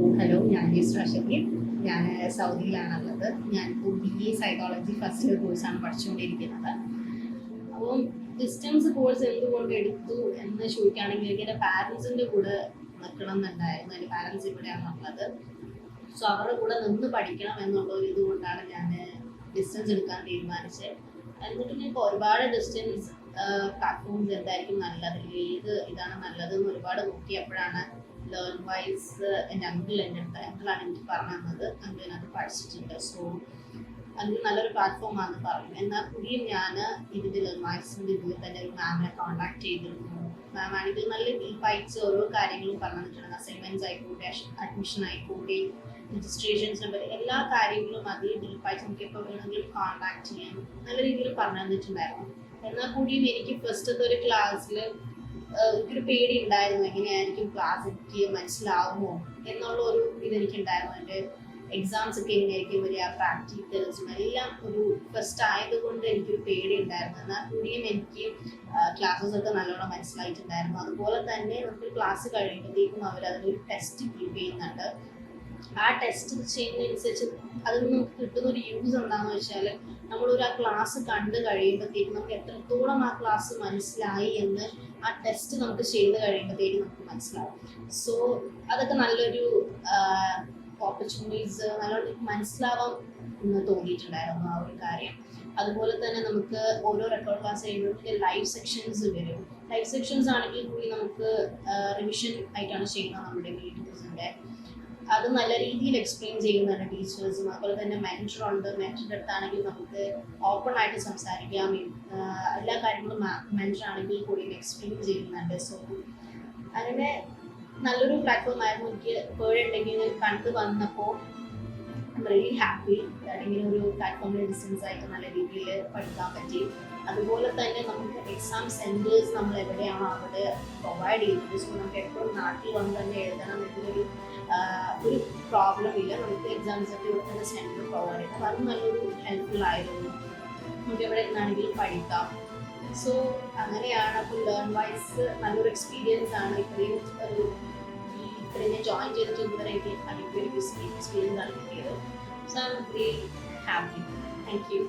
Hello ഞാൻ ജിസ്റ്റർ അശ്വതി. ഞാൻ സൗദിയിലാണുള്ളത്. ഞാനിപ്പോൾ B A psychology first year കോഴ്സാണ് പഠിച്ചുകൊണ്ടിരിക്കുന്നത്. അപ്പോൾ ഡിസ്റ്റൻസ് കോഴ്സ് എന്തുകൊണ്ട് എടുത്തു എന്ന് ചോദിക്കുകയാണെങ്കിൽ എനിക്ക് എന്റെ പാരൻസിന്റെ കൂടെ നിൽക്കണം എന്നുണ്ടായിരുന്നു എന്റെ പാരൻസ് ഇവിടെയാണ് ഉള്ളത് സോ അവരുടെ കൂടെ നിന്ന് പഠിക്കണം എന്നുള്ള ഒരു ഇതുകൊണ്ടാണ് ഞാൻ ഡിസ്റ്റൻസ് എടുക്കാൻ തീരുമാനിച്ചത്. എന്നിട്ട് ഞാൻ ഇപ്പോൾ ഒരുപാട് ഡിസ്റ്റൻസ് പ്ലാറ്റ്ഫോംസ് എന്തായിരിക്കും നല്ലത്? ഏത് ഇതാണ് നല്ലത് എന്ന് ഒരുപാട് നോക്കിയപ്പോഴാണ് ലേൺ വൈസ് എന്റെ അങ്കിൾ എന്റെ അടുത്ത് അങ്കിളാണ് എനിക്ക് പറഞ്ഞു തന്നത്. അങ്കിളിനത് പഠിച്ചിട്ടുണ്ട്. സോ അങ്കിൾ നല്ലൊരു പ്ലാറ്റ്ഫോം ആണെന്ന് പറഞ്ഞു. എന്നാൽ കൂടിയും ഞാൻ ഇതിന്റെ ലേൺ വൈസിന്റെ ഇതിൽ തന്നെ ഒരു മാമിനെ കോൺടാക്ട് ചെയ്തിരുന്നു. മാം ആണെങ്കിൽ നല്ല ഡീപ്പായിട്ട് ഓരോ കാര്യങ്ങളും പറഞ്ഞു തന്നിട്ടുണ്ട്. അസൈൻമെന്റ്സ് ആയിക്കോട്ടെ അഡ്മിഷൻ ആയിക്കോട്ടെ രജിസ്ട്രേഷൻസ് നമ്പർ എല്ലാ കാര്യങ്ങളും അതിൽ ഡീപ്പായിട്ട് നമുക്ക് എപ്പോൾ വേണമെങ്കിലും കോൺടാക്ട് ചെയ്യാം. നല്ല രീതിയിൽ പറഞ്ഞു തന്നിട്ടുണ്ടായിരുന്നു. എന്നാൽ കൂടിയും എനിക്ക് ഫസ്റ്റത്തെ ഒരു ക്ലാസ്സിൽ എനിക്കൊരു പേടി ഉണ്ടായിരുന്നു എങ്ങനെയായിരിക്കും ക്ലാസ് എനിക്ക് മനസ്സിലാവുമോ എന്നുള്ള ഒരു ഇതെനിക്കുണ്ടായിരുന്നു. എന്റെ എക്സാംസ് ഒക്കെ എങ്ങനെയായിരിക്കും വരിക പ്രാക്ടിക്കൽസും എല്ലാം ഒരു ഫസ്റ്റ് ആയതുകൊണ്ട് എനിക്കൊരു പേടി ഉണ്ടായിരുന്നു എന്നാൽ കൂടിയും എനിക്ക് ക്ലാസ്സസ് ഒക്കെ നല്ലോണം മനസ്സിലായിട്ടുണ്ടായിരുന്നു. അതുപോലെ തന്നെ നമുക്ക് ക്ലാസ് കഴിയുമ്പോഴത്തേക്കും അവർ അതിലൊരു ടെസ്റ്റ് കീപ്പ് ചെയ്യുന്നുണ്ട്. ആ ടെസ്റ്റ് ചെയ്യുന്നതിനനുസരിച്ച് അതിൽ നിന്ന് നമുക്ക് കിട്ടുന്ന ഒരു യൂസ് എന്താണെന്ന് വെച്ചാൽ നമ്മളൊരു ആ ക്ലാസ് കണ്ടു കഴിയുമ്പോഴത്തേക്കും നമുക്ക് എത്രത്തോളം ആ ക്ലാസ് മനസ്സിലായി എന്ന് ആ ടെസ്റ്റ് നമുക്ക് ചെയ്ത് കഴിയുമ്പോഴത്തേക്കും നമുക്ക് മനസ്സിലാവും. സോ അതൊക്കെ നല്ലൊരു ഓപ്പർച്യൂണിറ്റീസ് നല്ലോണം മനസ്സിലാവാം എന്ന് തോന്നിയിട്ടുണ്ടായിരുന്നു ആ ഒരു കാര്യം. അതുപോലെ തന്നെ നമുക്ക് ഓരോ റെക്കോർഡ് ക്ലാസ് കഴിയുമ്പോഴത്തേക്ക് ലൈവ് സെക്ഷൻസ് വരും. ലൈവ് സെക്ഷൻസ് ആണെങ്കിൽ കൂടി നമുക്ക് റിവിഷൻ ആയിട്ടാണ് ചെയ്യുന്നത് നമ്മുടെ വീഡിയോസിന്റെ. അത് നല്ല രീതിയിൽ എക്സ്പ്ലെയിൻ ചെയ്യുന്നുണ്ട് ടീച്ചേഴ്സും അതുപോലെ തന്നെ മെന്റർ ഉണ്ട്. മെന്ററിന്റെ അടുത്താണെങ്കിൽ നമുക്ക് ഓപ്പൺ ആയിട്ട് സംസാരിക്കാം. എല്ലാ കാര്യങ്ങളും മെന്റർ ആണെങ്കിൽ കൂടി എക്സ്പ്ലെയിൻ ചെയ്യുന്നുണ്ട്. സോ അങ്ങനെ നല്ലൊരു പ്ലാറ്റ്ഫോം ആയിരുന്നു. എനിക്ക് ഉണ്ടെങ്കിൽ കണ്ടു വന്നപ്പോൾ റിയലി ഹാപ്പി ഇങ്ങനെ ഒരു പ്ലാറ്റ്ഫോമിൽ ഡിസ്റ്റൻസ് ആയിട്ട് നല്ല രീതിയിൽ പഠിക്കാൻ പറ്റി. അതുപോലെ തന്നെ നമുക്ക് എക്സാം സെന്റേഴ്സ് നമ്മൾ എവിടെയാണോ അവിടെ പ്രൊവൈഡ് ചെയ്യുന്നത്? സോ നമുക്ക് എപ്പോഴും നാട്ടിൽ വന്ന് തന്നെ എഴുതണം എന്നൊരു ഒരു പ്രോബ്ലം ഇല്ല. നമുക്ക് എക്സാംസ് ഒക്കെ ഇവിടെ തന്നെ സെന്റർ പ്രൊവൈഡ് ചെയ്യണം അത് നല്ലൊരു ഹെൽപ്ഫുൾ ആയിരുന്നു. നമുക്ക് എവിടെ നിന്നാണെങ്കിലും പഠിക്കാം. സോ അങ്ങനെയാണ്. അപ്പോൾ ലേൺ വൈസ് നല്ലൊരു എക്സ്പീരിയൻസ് ആണ് ഇത്രയും ഒരു ജോയിൻ ചെയ്തിട്ട് ഇതുവരെ എനിക്ക് അടിപൊളി എക്സ്പീരിയൻസ് ആണ് കിട്ടിയത് so I'm really happy thank you